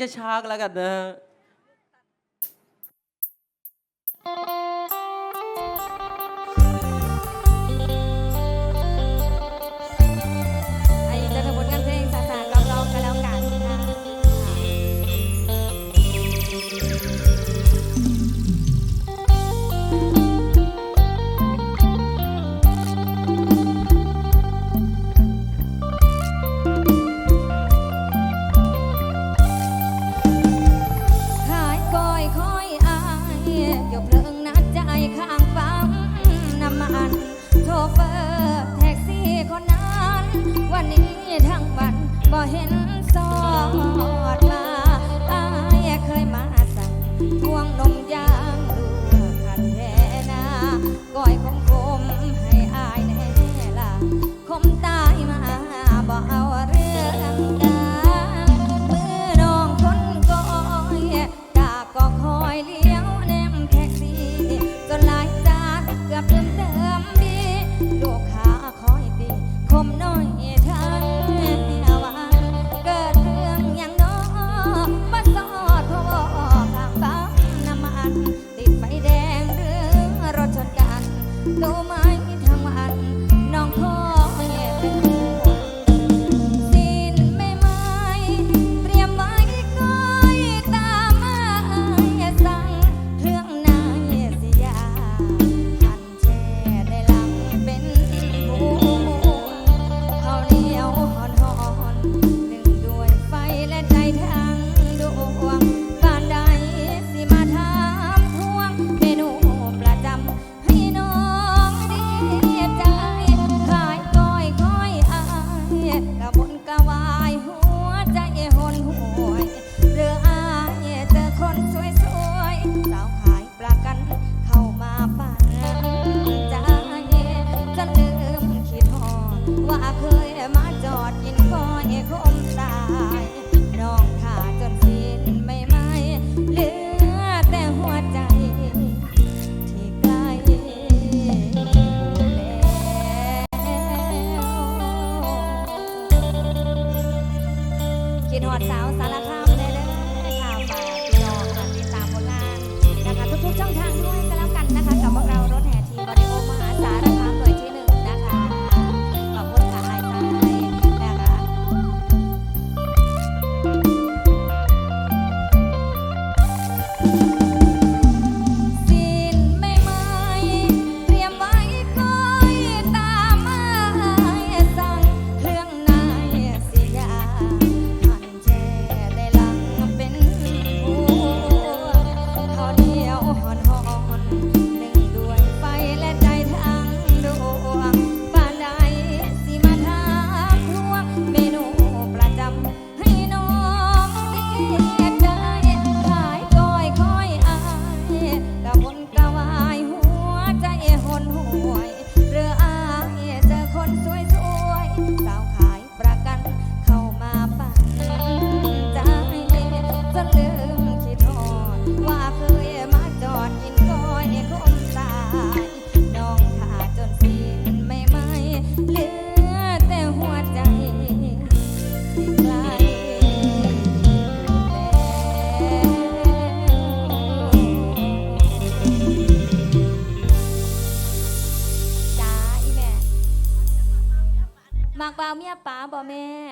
จะชากแล้วกันนะฮะ ฮอดสาวสารค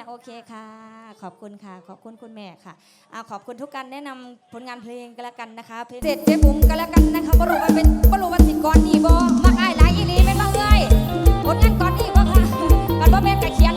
โอเคค่ะ ขอบคุณค่ะ ขอบคุณคุณแม่ค่ะอาขอบคุณทุกการแนะนำผลงานเพลงกันละกันนะคะเพลงเสร็จเจ๊บุ๋มกันละกันนะคะบรูวันเป็นบรูวันสิกรดีบอมากอ้ายหลายอีลีเป็นบ้างเลยผลงานก่อนดีบ่ค่ะกันบ่เป็นกะเขียน